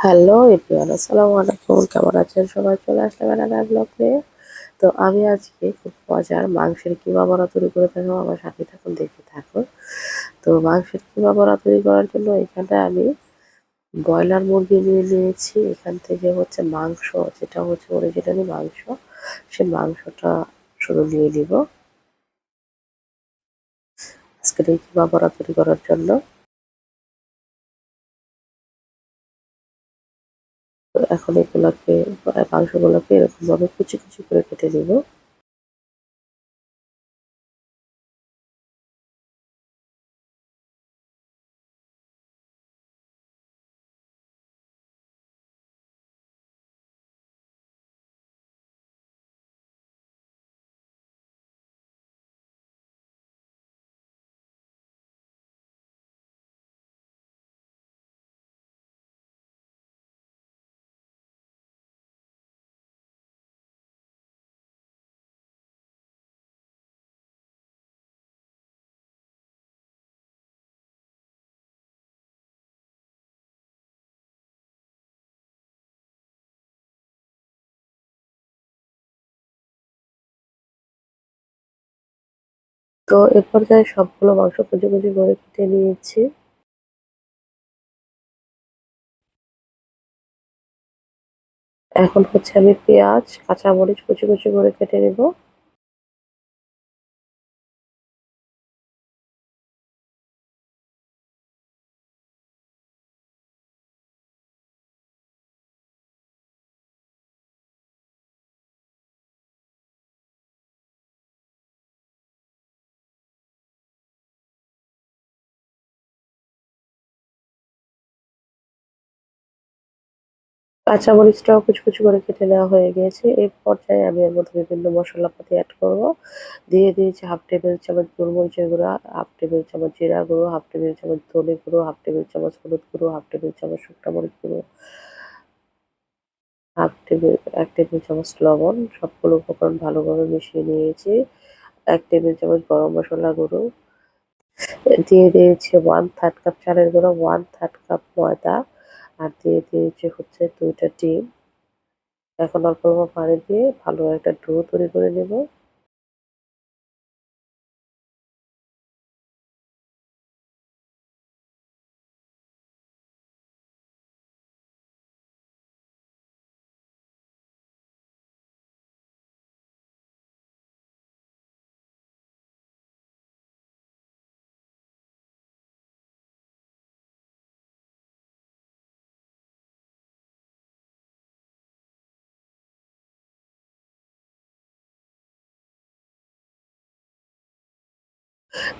Hello everyone আসসালামু আলাইকুম কেমন আছেন সবাই? চলে আসলাম একটা ব্লগ তো আমি আজকে খুব মজার মাংসের কিমা বড়া তৈরি করে থাকব আমার সাথে থাকুন দেখে থাকুন। তো মাংসের কিমা বড়া তৈরি করার জন্য এখানে আমি ব্রয়লার মুরগি নিয়ে নিয়েছি। এখান থেকে হচ্ছে মাংস, যেটা হচ্ছে অরিজিনালি মাংস সে মাংসটা শুধু নিয়ে নিব। আজকে এই কিমা বড়া তৈরি করার জন্য। এখন এগুলোকে মাংসগুলোকে এরকমভাবে কুচি কুচি করে কেটে নিব। তো এরপর তাই সবগুলো মাংস কুচি কুচি করে কেটে নিয়েছি। এখন হচ্ছে আমি পেঁয়াজ, কাঁচামরিচ কুচি কুচি করে কেটে নেব। কাঁচামরিচটাও কুচি কুচি করে কেটে নেওয়া হয়ে গিয়েছে। এই পর্যায়ে আমি এর মধ্যে বিভিন্ন মশলাপাতি অ্যাড করব। দিয়ে দিয়েছি হাফ টেবিল চামচ গোলমরিচের গুঁড়া হাফ টেবিল চামচ জিরা গুঁড়ো হাফ টেবিল চামচ ধনে গুঁড়ো হাফ টেবিল চামচ হলুদ গুঁড়ো হাফ টেবিল চামচ শুকনো মরিচ গুঁড়ো হাফ টেবিল এক টেবিল চামচ লবণ, সবগুলো উপকরণ ভালোভাবে মিশিয়ে নিয়েছি। এক টেবিল চামচ গরম মশলা গুঁড়ো। দিয়ে দিয়েছি ওয়ান থার্ড কাপ চালের গুঁড়ো ওয়ান থার্ড কাপ ময়দা। আর দিয়ে দিয়েছে হচ্ছে দুইটা ডিম। এখন অল্প অল্প পানি দিয়ে ভালো একটা ডো তৈরি করে নেব।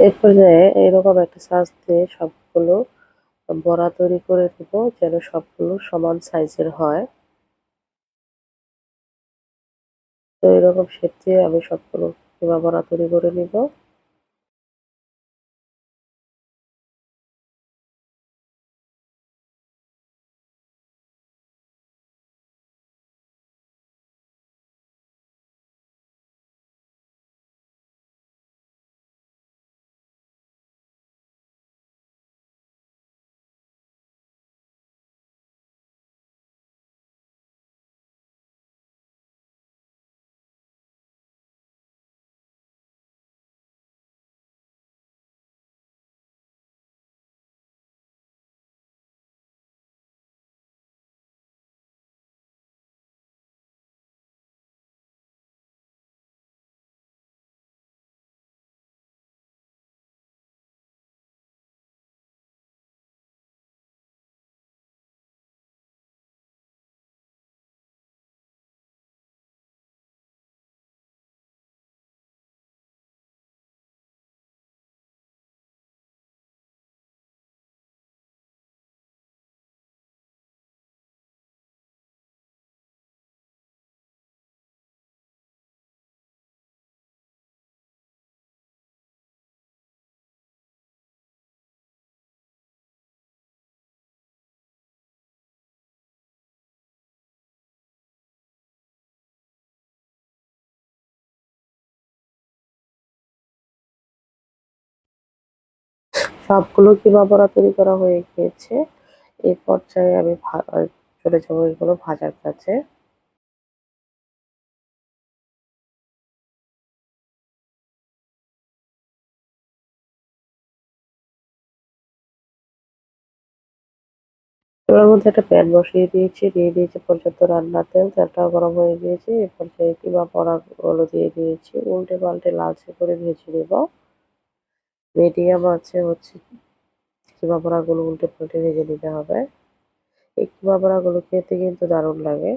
এর পর্যায়ে এরকম একটা সাজ দিয়ে সবগুলো বড়া তৈরি করে দেব যেন সবগুলো সমান সাইজের হয়। তো এরকম শেপ দিয়ে আমি সবগুলো কিমা বড়া তৈরি করে নিব। সবগুলো কিমা বড়া তৈরি করা হয়ে গিয়েছে? এই পর্যায়ে আমি চলে যাব এগুলো ভাজার কাছে এবার মধ্যে একটা প্যান বসিয়ে দিয়েছি, দিয়ে দিয়েছি পর্যাপ্ত রান্নার তেল। তেলটাও গরম হয়ে গিয়েছে। এ পর্যায়ে কিমা পড়াগুলো দিয়ে দিয়েছি। উল্টে পাল্টে লালচে করে ভেজে নেব। মিডিয়াম আছে, হচ্ছে কিমা পড়াগুলো উল্টে পাল্টে ভেজে নিতে হবে। এই কিমা গুলো খেতে কিন্তু দারুণ লাগে।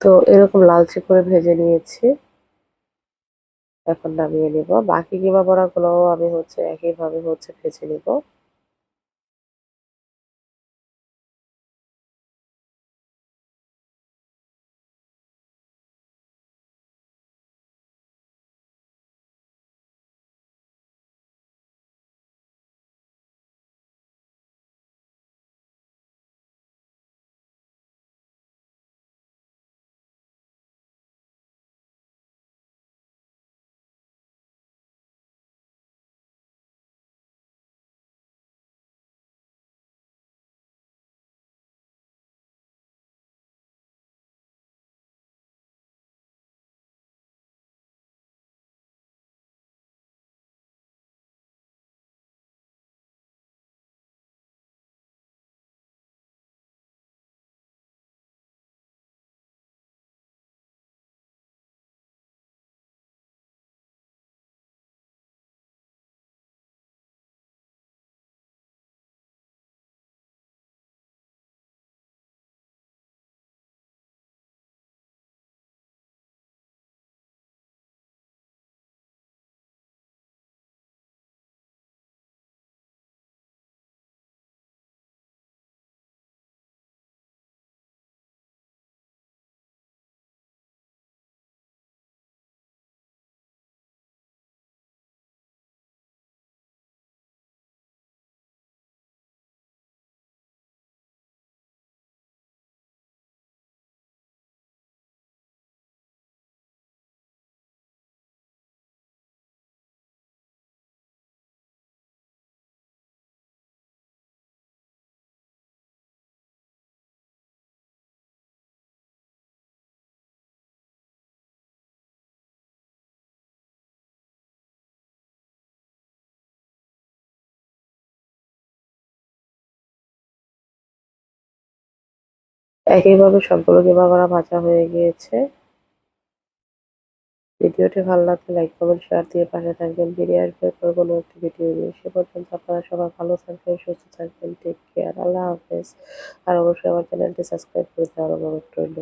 তো এরকম লালচে করে ভেজে নিয়েছি। এখন নামিয়ে নেব। বাকি কিমা বড়াগুলোও আমি হচ্ছে একইভাবে হচ্ছে ভেজে নেব। একইভাবে সবগুলো কিমা করা ভাজা হয়ে গিয়েছে। ভিডিওটি ভালো লাগলে লাইক কমেন্ট শেয়ার দিয়ে পাশে থাকবেন। ফিরে আসবে পর কোনো একটি ভিডিও নিয়ে। সে পর্যন্ত আপনারা সবাই ভালো থাকবেন, সুস্থ থাকবেন টেক কেয়ার আল্লাহ হাফেজ। আর অবশ্যই আমার চ্যানেলটি সাবস্ক্রাইব করে দেওয়ার অনুরোধ রইল।